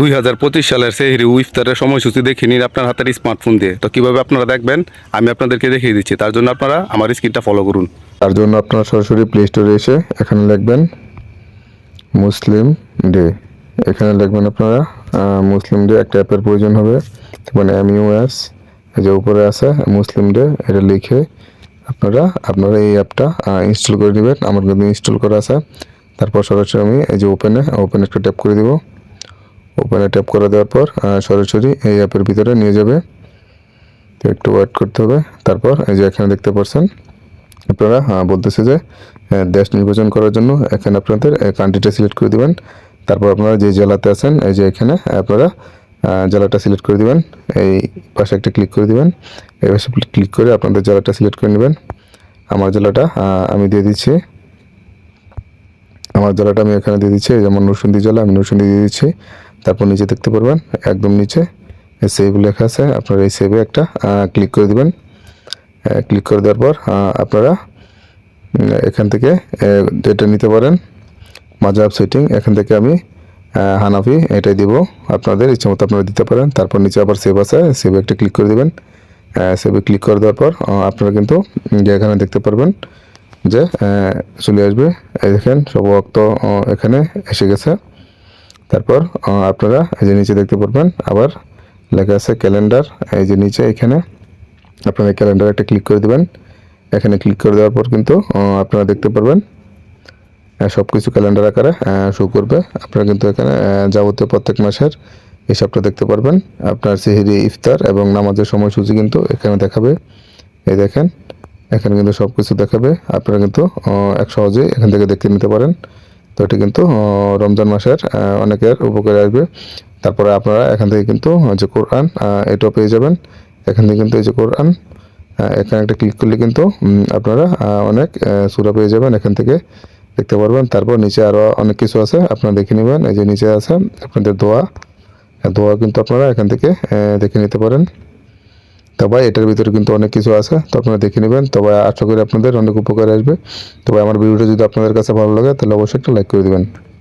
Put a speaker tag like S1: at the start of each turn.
S1: দুই হাজার পঁচিশ সালের সেহরি ও ইফতারের সময়সূচি দেখে নিন আপনার হাতের স্মার্টফোন দিয়ে। তো কীভাবে আপনারা দেখবেন? আমি আপনাদেরকে দেখিয়ে দিচ্ছি। তার জন্য আপনারা আমার স্ক্রিনটা ফলো করুন।
S2: তার জন্য আপনারা সরাসরি প্লে স্টোরে এসে এখানে লিখবেন, মুসলিম ডে এখানে লিখবেন আপনারা মুসলিম ডে একটা অ্যাপের প্রয়োজন হবে। মানে এম ইউএস যে উপরে আছে, মুসলিম ডে এটা লিখে আপনারা আপনারা এই অ্যাপটা ইনস্টল করে নেবেন। আমার কিন্তু ইনস্টল করা আছে। তারপর সরাসরি আমি এই যে ওপেনে ওপেন একটা ট্যাপ করে দিব। ওপেনে ট্যাপ করে দেওয়ার পর সরাসরি এই অ্যাপের ভিতরে নিয়ে যাবে। তো একটু ওয়েট করতে হবে। তারপর এই যে এখানে দেখতে পাচ্ছেন, আপনারা বলতেছে যে দেশ নির্বাচন করার জন্য এখানে আপনাদের কান্ট্রিটা সিলেক্ট করে দেবেন। তারপর আপনারা যে জেলাতে আছেন, এই যে এখানে, আপনারা জেলাটা সিলেক্ট করে দেবেন। এই পাশে একটা ক্লিক করে দেবেন। এই পাশে ক্লিক করে আপনাদের জেলাটা সিলেক্ট করে নেবেন। আমার জেলাটা আমি দিয়ে দিচ্ছি। আমার জেলাটা আমি এখানে দিয়ে দিচ্ছি। যেমন নরসিংদী জেলা, আমি নরসিংদী দিয়ে দিচ্ছি। তারপর নিচে দেখতে পারবেন একদম নিচে সেভ লেখা আছে আপনারা এই সেভে একটা ক্লিক করে দিবেন। ক্লিক করে দেওয়ার পর আপনারা এখান থেকে যেটা নিতে পারেন। মাজাব সেটিং এখান থেকে আমি হানাফি এটাই দিব আপনাদের ইচ্ছে মতো আপনারা দিতে পারেন। তারপর নিচে আবার সেভ আছে সেভে একটা ক্লিক করে দেবেন। সেভে ক্লিক করে দেওয়ার পর আপনারা কিন্তু যে এখানে দেখতে পারবেন যে চলে আসবে। দেখেন সব আহ, এখানে এসে গেছে। তারপর আপনারা এই যে নিচে দেখতে পারবেন, আবার লেখা আছে ক্যালেন্ডার। এই যে নিচে এখানে আপনারা ক্যালেন্ডার একটা ক্লিক করে দেবেন। এখানে ক্লিক করে দেওয়ার পর কিন্তু আপনারা দেখতে পারবেন সব কিছু ক্যালেন্ডার আকারে শো করবে। আপনারা কিন্তু এখানে যাবতীয় প্রত্যেক মাসের হিসাবটা দেখতে পারবেন। আপনার সেহেরি, ইফতার এবং নামাজের সময়সূচি কিন্তু এখানে দেখাবে। এই দেখেন, এখানে কিন্তু সব কিছু দেখাবে। আপনারা কিন্তু এক সহজেই এখান থেকে দেখতে নিতে পারেন। তো এটা কিন্তু রমজান মাসের অনেকের উপকারে আসবে। তারপরে আপনারা এখান থেকে কিন্তু যে কোরআন এটাও পেয়ে যাবেন। এখান থেকে কিন্তু এই যে কোরআন এখানে একটা ক্লিক করলে কিন্তু আপনারা অনেক সুরা পেয়ে যাবেন এখান থেকে। দেখতে পারবেন। তারপর নিচে আরও অনেক কিছু আছে, আপনারা দেখে নেবেন। এই যে নিচে আছে আপনাদের দোয়া। দোয়া কিন্তু আপনারা এখান থেকে দেখে নিতে পারেন। তবে এটার ভিতরে কিন্তু অনেক কিছু আছে। তো আপনারা দেখে নেবেন। তবে আশা করি আপনাদের অনেক উপকার আসবে। তবে আমার ভিডিওটা যদি আপনাদের কাছে ভালো লাগে, তাহলে অবশ্যই একটা লাইক করে দেবেন।